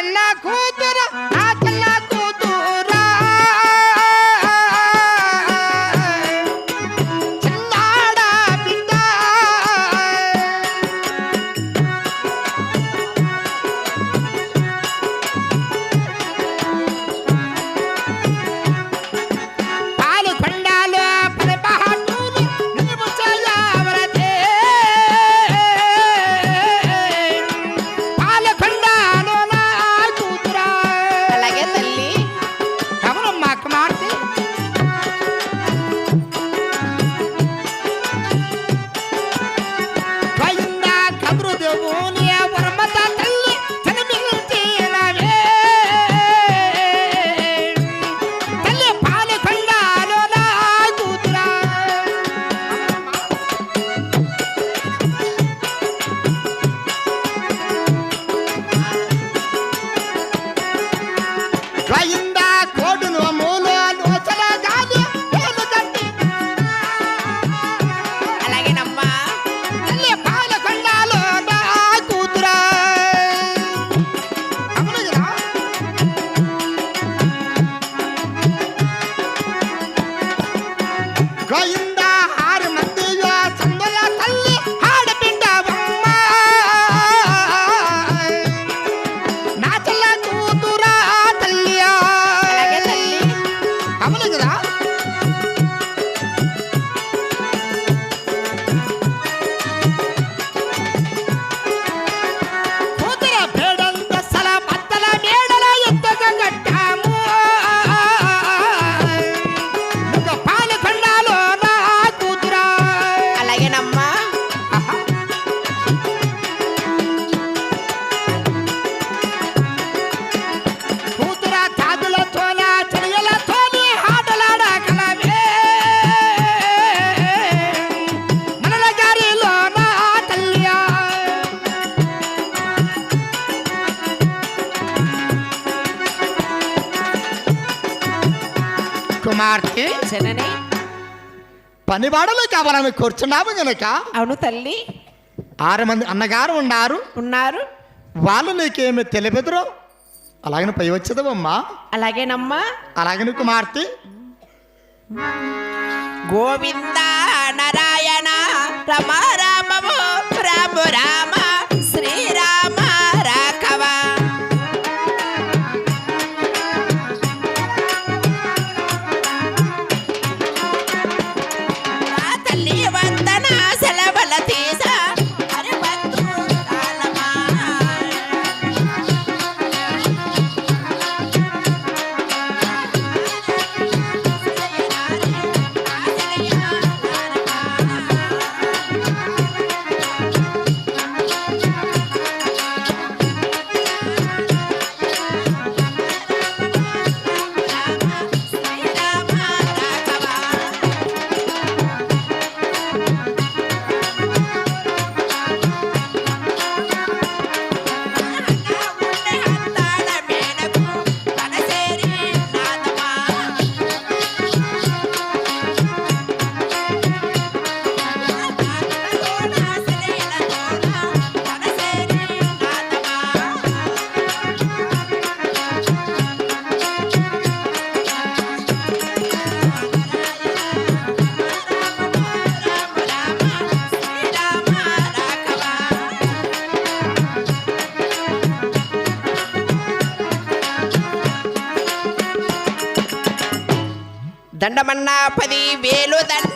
खिल्ला खूब కుమార్తె. జనని. పనివాడలో కావాలని కూర్చున్నాము గనక. అవును తల్లి. ఆరు మంది అన్నగారు ఉన్నారు. ఉన్నారు. వాళ్ళు నీకేమి తెలిపెదరు అలాగే పై వచ్చేదమ్మా అలాగేనమ్మా. అలాగే కుమార్తె. గోవింద నారాయణ రమ రామ రామ రామ. దండమన్నా పది వేలు దండ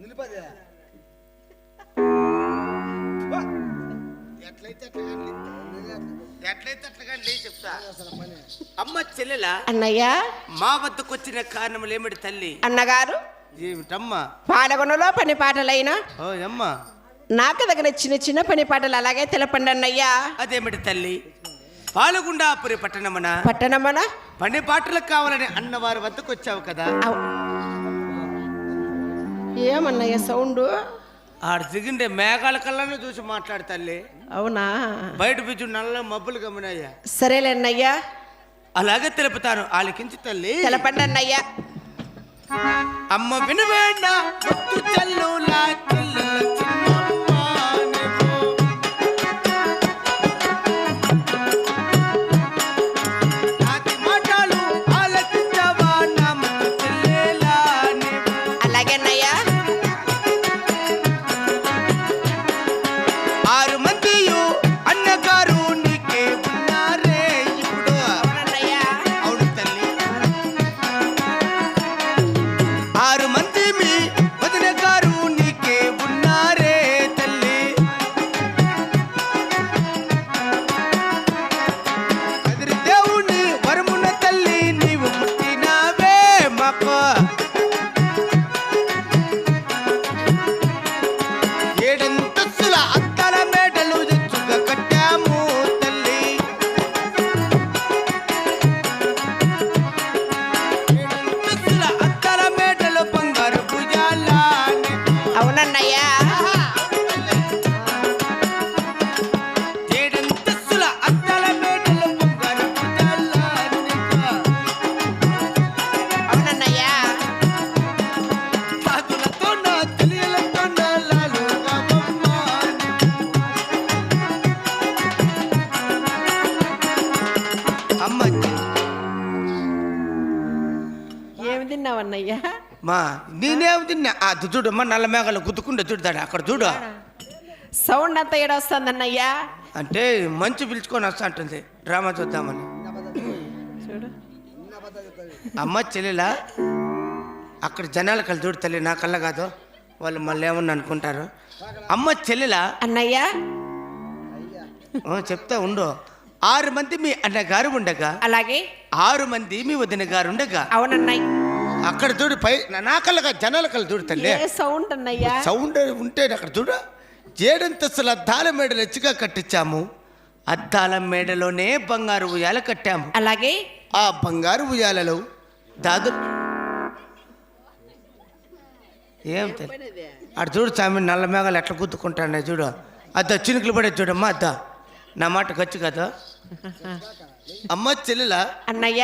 నిలిపదే ఎట్లయితే అట్లా చెప్తా. అమ్మ చెల్లెలా అన్నయ్య. మా వద్దకు వచ్చిన కారణములు ఏమిటి తల్లి? అన్నగారు. ఏమిటమ్మా? పాలగొనలో పని పాటలైనా. ఓ అమ్మా నాకు దగ్గర చిన్న చిన్న పని పాటలు అలాగే తెలపండి అన్నయ్య. అదేమిటి తల్లి? పాలగుండాపురి పట్టణమున పట్టణమన పని పాటలకు కావాలని అన్నవారి వద్దకు వచ్చావు కదా. ఏమన్నయ్య సౌండ్? ఆడ దిగిండే మేఘాల కళ్ళను చూసి మాట్లాడు తల్లి. అవునా? బయట బిజు నల్ల మబ్బులు గమనయ్యా సరేలే అన్నయ్య. అలాగే తెలుపుతాను. ఆలకించి తల్లి. తెలపండి అన్నయ్య. అమ్మ వినవేండ? ముత్తు తిన్నా ఆ చూడమ్మా నల్ల మేఘాలు గుద్దుకుంటే చూడతాడు అక్కడ చూడు సౌండ్ అంతా ఏడొస్తుందన్నయ్య అంటే మంచు పిలుచుకొని వస్తా ఉంటుంది డ్రామా చూద్దామని చూడు అమ్మ చెల్లెలా అక్కడ జనాల కళ్ళు చూడు తల్లి నా కళ్ళ కాదు వాళ్ళు మళ్ళీ ఏమన్నా అనుకుంటారు అమ్మ చెల్లెలా అన్నయ్య చెప్తా ఉండు ఆరు మంది మీ అన్నగారు ఉండగా అలాగే ఆరు మంది మీ వదిన గారు ఉండగా అవునన్నయ్య అక్కడ చూడు పై నా- కళ్ళగా జనాల కళ్ళు చూడు తల్లి. సౌండ్ అన్నయ్య? సౌండ్ ఉంటే అక్కడ చూడు. ఏడంతస్తుల అద్దాల మేడలు ఎచ్చిగా కట్టించాము. అద్దాల మేడలోనే బంగారు ఉయ్యాల కట్టాము. అలాగే? ఆ బంగారు ఉయ్యాలలో దాదు ఏం అటు చూడు స్వామి నల్ల మేఘాలు ఎట్లా గుద్దుకుంటానే చూడు. అద్ద చినుకులు పడే చూడమ్మా అద్ద. నా మాట ఖర్చు కదా. అమ్మ చెల్లెల అన్నయ్య.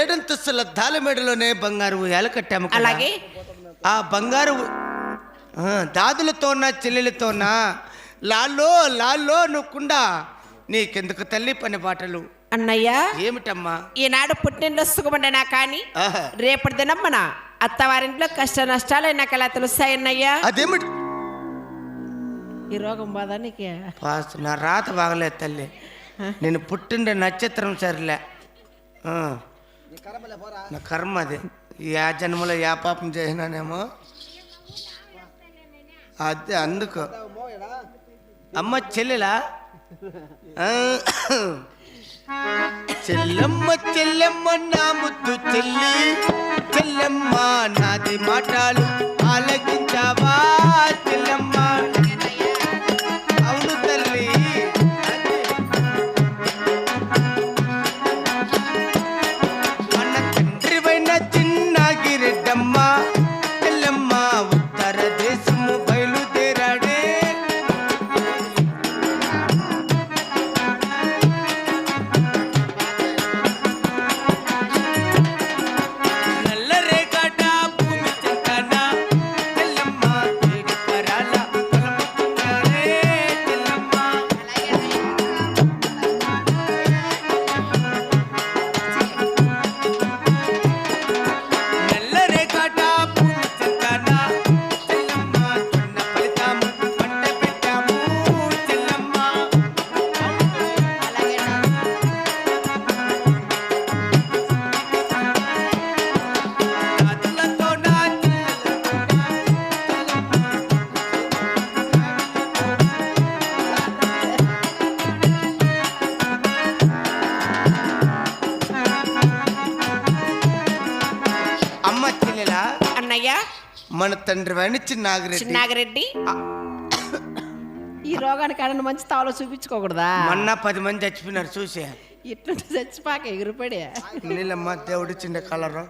ఏడంతస్తుల అద్దాల మేడలోనే బంగారు ఉయ్యాల కట్టాము. అలాగే. ఆ బంగారు దాదులతోనా చెల్లెలతోనా? లాల్లో లాల్లో నువ్వుకుండా నీకెందుకు తల్లి పని బాటలు? అన్నయ్య. ఏమిటమ్మా? ఈనాడు పుట్టినరోజు సుఖమండినా కానీ. రేపటి దినం మన అత్తవారింట్లో కష్ట నష్టాలు నాకు ఎలా తెలుస్తాయి అన్నయ్య. అదేమిటి? ఈ రోగం బాధ నీకు. రాత బాగలేదు తల్లి. నేను పుట్టిండే నక్షత్రం సరిలే. నా కర్మ అది. యా జన్మలో యా పాపం చేసినానేమో. అదే అందుకు. అమ్మ చెల్లెలా. చెల్లెమ్మ చెల్లెమ్మ నా ముద్దు చెల్లి. చెల్లెమ్మ నాది మాటలు ఆలకించావా? చెల్లెమ్మ நகிர் మన తండ్రి వాడిని చిన్నాగిరెడ్డి. చిన్నాగిరెడ్డి. ఈ రోగానికి ఆడని మంచి తావలో చూపించుకోకూడదా? మొన్న పది మంది చచ్చిపోయినారు చూసే. ఇట్లుంటే చచ్చిపాక ఎగిరిపడే నీళ్ళమ్మ దేవుడు చిన్న కలరు.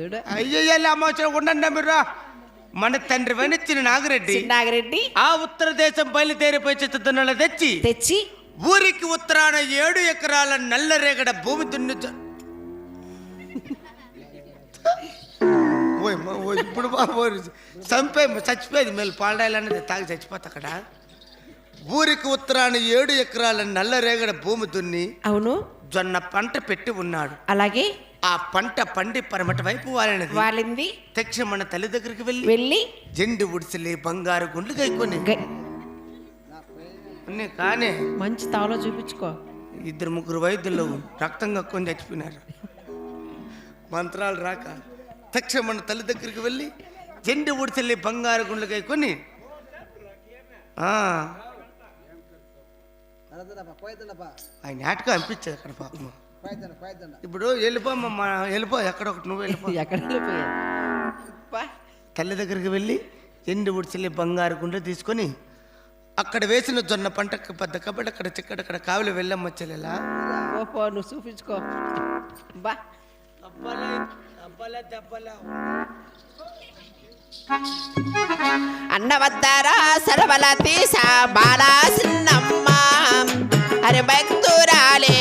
చూడు. ఉండండి మీరు. మన తండ్రి వాడిని చిన్న నాగిరెడ్డి చిన్నాగిరెడ్డి. ఆ ఉత్తర దేశం బయలుదేరిపోయి చిత్తున్నలు తెచ్చి తెచ్చి ఊరికి ఉత్తరాన ఏడు ఎకరాల నల్లరేగడ భూమి దున్ను ఓయ్ ఇప్పుడు బాబు చంపే? చచ్చిపోయేది మేలు. పాలడాయలన్నది తాగి చచ్చిపోతా అక్కడ. ఊరికి ఉత్తరాన ఏడు ఎకరాల నల్లరేగడ భూమి దున్ని అవును. జొన్న పంట పెట్టి ఉన్నాడు. అలాగే ఆ పంట పండి పరమటి వైపు వాలినది. వాలింది. తెక్ష మన తల్లి దగ్గరికి వెళ్ళి వెళ్ళి జెండు ఉడిసెలి బంగారు గుండ్లు కైకొని కానీ మంచి తావలో చూపించుకో. ఇద్దరు ముగ్గురు వైద్యులు రక్తం కక్కుని చచ్చిపోయినారు. మంత్రాలు రాక తక్షణ మన తల్లి దగ్గరికి వెళ్ళి జెండు ఉడిచెల్లి బంగారు గుండ్లకై కొని ఆ. ఆయన నాటకం అనిపించదు అక్కడ పాపం. ఇప్పుడు వెళ్ళిపోమ్మా వెళ్ళిపో ఎక్కడ ఒకటి నువ్వు వెళ్ళిపో. ఎక్కడ వెళ్ళిపోయా. తల్లి దగ్గరికి వెళ్ళి ఎండు ఉడిచెల్లి బంగారు గుండె తీసుకొని అక్కడ వేసిన జొన్న పంటకు పెద్ద కాబట్టి అక్కడ చిక్కడక్కడ కావులు వెళ్ళమ్మ చెల్లెలా. నువ్వు చూపించుకో. బా. అన్నవద్దారా సరవల తీసా బాలా సిన్నమ్మ అరే భక్తురాలే